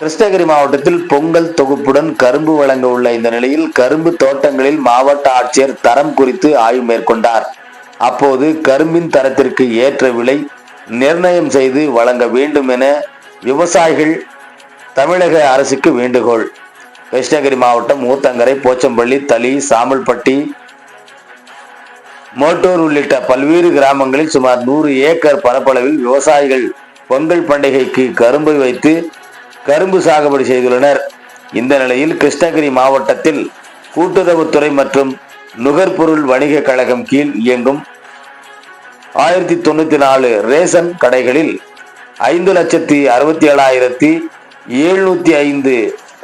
கிருஷ்ணகிரி மாவட்டத்தில் பொங்கல் தொகுப்புடன் கரும்பு வழங்க உள்ள இந்த நிலையில் கரும்பு தோட்டங்களில் மாவட்ட ஆட்சியர் தரம் குறித்து ஆய்வு மேற்கொண்டார். அப்போது கரும்பின் தரத்திற்கு ஏற்ற விலை நிர்ணயம் செய்து வழங்க வேண்டும் என விவசாயிகள் தமிழக அரசுக்கு வேண்டுகோள். கிருஷ்ணகிரி மாவட்டம் ஊத்தங்கரை போச்சம்பள்ளி தளி சாமல்பட்டி மோட்டூர் உள்ளிட்ட பல்வேறு கிராமங்களில் சுமார் நூறு ஏக்கர் பரப்பளவில் விவசாயிகள் பொங்கல் பண்டிகைக்கு கரும்பை வைத்து கரும்பு சாகுபடி செய்துள்ளனர். இந்த நிலையில் கிருஷ்ணகிரி மாவட்டத்தில் கூட்டுறவுத்துறை மற்றும் நுகர்பொருள் வணிக கழகம் கீழ் இயங்கும் ஆயிரத்தி தொண்ணூற்றி நாலு ரேஷன் கடைகளில் ஐந்து லட்சத்தி அறுபத்தி ஏழாயிரத்தி எழுநூற்றி ஐந்து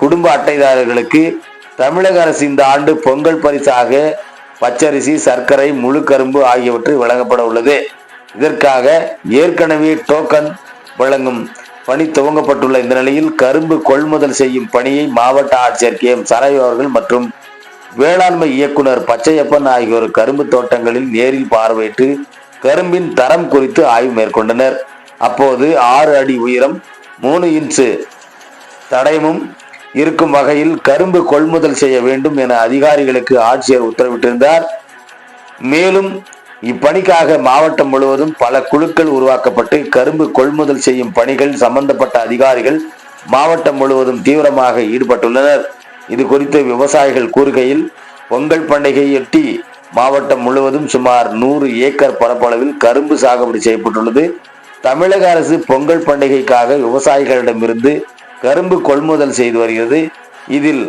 குடும்ப அட்டைதாரர்களுக்கு தமிழக அரசு இந்த ஆண்டு பொங்கல் பரிசாக பச்சரிசி சர்க்கரை முழு கரும்பு ஆகியவற்றை வழங்கப்பட உள்ளது. இதற்காக ஏற்கனவே டோக்கன் வழங்கும் பணி துவங்கப்பட்டுள்ள இந்த நிலையில் கரும்பு கொள்முதல் செய்யும் பணியை மாவட்ட ஆட்சியர் கே. எம். சரவி அவர்கள் மற்றும் வேளாண்மை இயக்குனர் பச்சையப்பன் ஆகியோர் கரும்பு தோட்டங்களில் நேரில் பார்வையிட்டு கரும்பின் தரம் குறித்து ஆய்வு மேற்கொண்டனர். அப்போது ஆறு அடி உயரம் மூணு இன்ச்சு தடயமும் இருக்கும் வகையில் கரும்பு கொள்முதல் செய்ய வேண்டும் என அதிகாரிகளுக்கு ஆட்சியர் உத்தரவிட்டிருந்தார். மேலும் இப்பணிக்காக மாவட்டம் முழுவதும் பல குழுக்கள் உருவாக்கப்பட்டு கரும்பு கொள்முதல் செய்யும் பணிகள் சம்பந்தப்பட்ட அதிகாரிகள் மாவட்டம் முழுவதும் தீவிரமாக ஈடுபட்டுள்ளனர். இது குறித்து விவசாயிகள் கூறுகையில் பொங்கல் பண்டிகையொட்டி மாவட்டம் முழுவதும் சுமார் நூறு ஏக்கர் பரப்பளவில் கரும்பு சாகுபடி செய்யப்பட்டுள்ளது. தமிழக அரசு பொங்கல் பண்டிகைக்காக விவசாயிகளிடமிருந்து கரும்பு கொள்முதல் செய்து வருகிறது. இதில்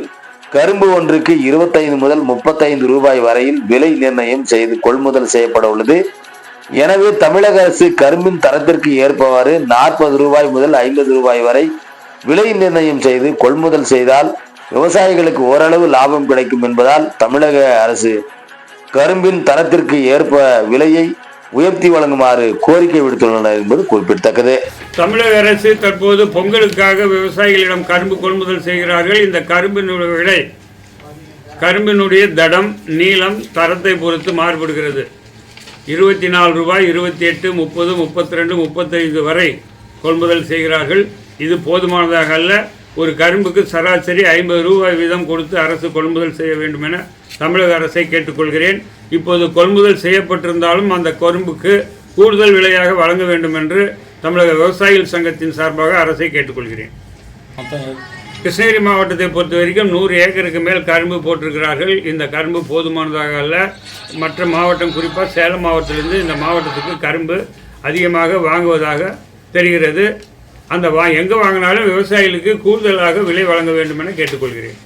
கரும்பு ஒன்றுக்கு இருபத்தைந்து முதல் முப்பத்தைந்து ரூபாய் வரையில் விலை நிர்ணயம் செய்து கொள்முதல் செய்யப்பட உள்ளது. எனவே தமிழக அரசு கரும்பின் தரத்திற்கு ஏற்பவாறு நாற்பது ரூபாய் முதல் ஐம்பது ரூபாய் வரை விலை நிர்ணயம் செய்து கொள்முதல் செய்தால் விவசாயிகளுக்கு ஓரளவு லாபம் கிடைக்கும் என்பதால் தமிழக அரசு கரும்பின் தரத்திற்கு ஏற்ப விலையை உயர்த்தி வழங்குமாறு கோரிக்கை விடுத்துள்ளனர் என்பது குறிப்பிடத்தக்கது. தமிழக அரசு தற்போது பொங்கலுக்காக விவசாயிகளிடம் கரும்பு கொள்முதல் செய்கிறார்கள். இந்த கரும்பினுடைய விலை கரும்பினுடைய தடம் நீளம் தரத்தை பொறுத்து மாறுபடுகிறது. இருபத்தி நாலு ரூபாய் இருபத்தி எட்டு முப்பது முப்பத்தி ரெண்டு முப்பத்தைந்து வரை கொள்முதல் செய்கிறார்கள். இது போதுமானதாக அல்ல. ஒரு கரும்புக்கு சராசரி ஐம்பது ரூபாய் வீதம் கொடுத்து அரசு கொள்முதல் செய்ய வேண்டும் என தமிழக அரசை கேட்டுக்கொள்கிறேன். இப்போது கொள்முதல் செய்யப்பட்டிருந்தாலும் அந்த கரும்புக்கு கூடுதல் விலையாக வழங்க வேண்டும் என்று தமிழக விவசாயிகள் சங்கத்தின் சார்பாக அரசை கேட்டுக்கொள்கிறேன். கிருஷ்ணகிரி மாவட்டத்தை பொறுத்த வரைக்கும் நூறு ஏக்கருக்கு மேல் கரும்பு போட்டிருக்கிறார்கள். இந்த கரும்பு போதுமானதாக அல்ல. மற்ற மாவட்டம் குறிப்பாக சேலம் மாவட்டத்திலிருந்து இந்த மாவட்டத்துக்கு கரும்பு அதிகமாக வாங்குவதாக தெரிகிறது. அந்த வா எங்கே வாங்கினாலும் விவசாயிகளுக்கு கூடுதலாக விலை வழங்க வேண்டும் என கேட்டுக்கொள்கிறேன்.